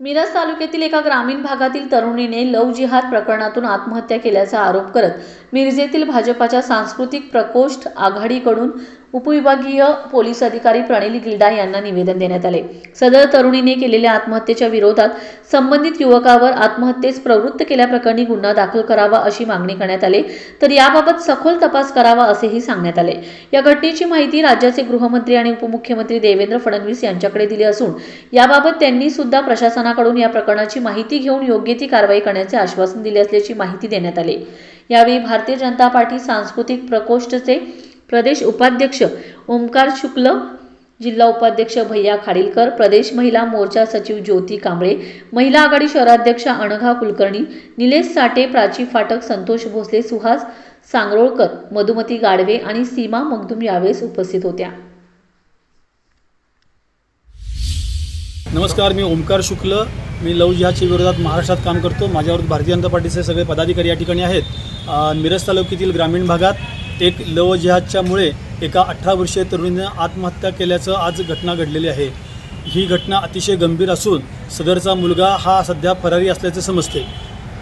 मिरज तालुक्यातील एका ग्रामीण भागातील तरुणीने लव जिहाद प्रकरणातून आत्महत्या केल्याचा आरोप करत मिरजेतील भाजपाच्या सांस्कृतिक प्रकोष्ठ आघाडीकडून उपविभागीय पोलीस अधिकारी प्रणिल गिल्डा यांना निवेदन देण्यात आले. सदर तरुणीने केलेल्या आत्महत्येच्या विरोधात संबंधित युवकावर आत्महत्येस प्रवृत्त केल्याप्रकरणी गुन्हा दाखल करावा अशी मागणी करण्यात आली तर याबाबत सखोल तपास करावा असेही सांगण्यात आले. या घटनेची माहिती राज्याचे गृहमंत्री आणि उपमुख्यमंत्री देवेंद्र फडणवीस यांच्याकडे दिली असून याबाबत त्यांनी सुद्धा प्रशासनाकडून या प्रकरणाची माहिती घेऊन योग्य ती कारवाई करण्याचे आश्वासन दिले असल्याची माहिती देण्यात आली. यावेळी भारतीय जनता पार्टी सांस्कृतिक प्रकोष्ठचे प्रदेश उपाध्यक्ष ओमकार शुक्ल जिल्हा उपाध्यक्ष भैया खाडीलकर प्रदेश महिला मोर्चा सचिव ज्योती कांबळे महिला आघाडी शहराध्यक्ष अनघा कुलकर्णी निलेश साठे प्राची फाटक संतोष भोसले सुहास सांगरोळकर मधुमती गाडवे आणि सीमा मगदुम यावेळेस उपस्थित होत्या. नमस्कार मी ओमकार शुक्ल. मी लव जिहादच्या विरोधात महाराष्ट्रात काम करतो. माझ्यावर भारतीय जनता पार्टीचे सगळे पदाधिकारी या ठिकाणी आहेत. मिरज तालुक्यातील ग्रामीण भागात एक लव जिहादच्यामुळे एका अठरा वर्षीय तरुणीनं आत्महत्या केल्याचं आज घटना घडलेली आहे. ही घटना अतिशय गंभीर असून सदरचा मुलगा हा सध्या फरारी असल्याचे समजते.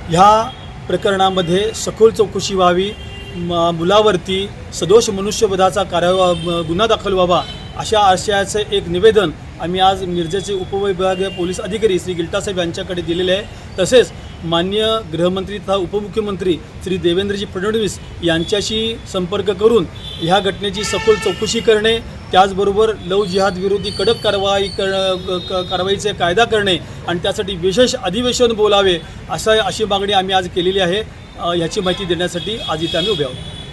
ह्या प्रकरणामध्ये सखोल चौकशी व्हावी म मुलावरती सदोष मनुष्यवधाचा कार्य गुन्हा दाखल व्हावा अशा आशयाचे एक निवेदन आम्ही आज मिरजेचे उपविभागीय पोलीस अधिकारी श्री गिल्टासाहेब यांच्याकडे दिलेले आहे. तसेच मान्य गृहमंत्री तथा उपमुख्यमंत्री श्री देवेंद्रजी फडणवीस यांच्याशी संपर्क करून ह्या घटनेची सखोल चौकशी करणे त्याचबरोबर लव जिहाद विरोधी कडक कारवाई कर क- कारवाईचे कायदा करणे आणि त्यासाठी विशेष अधिवेशन बोलावे असं अशी मागणी आम्ही आज केलेली आहे. ह्याची माहिती देण्यासाठी आज इथे आम्ही उभे आहोत.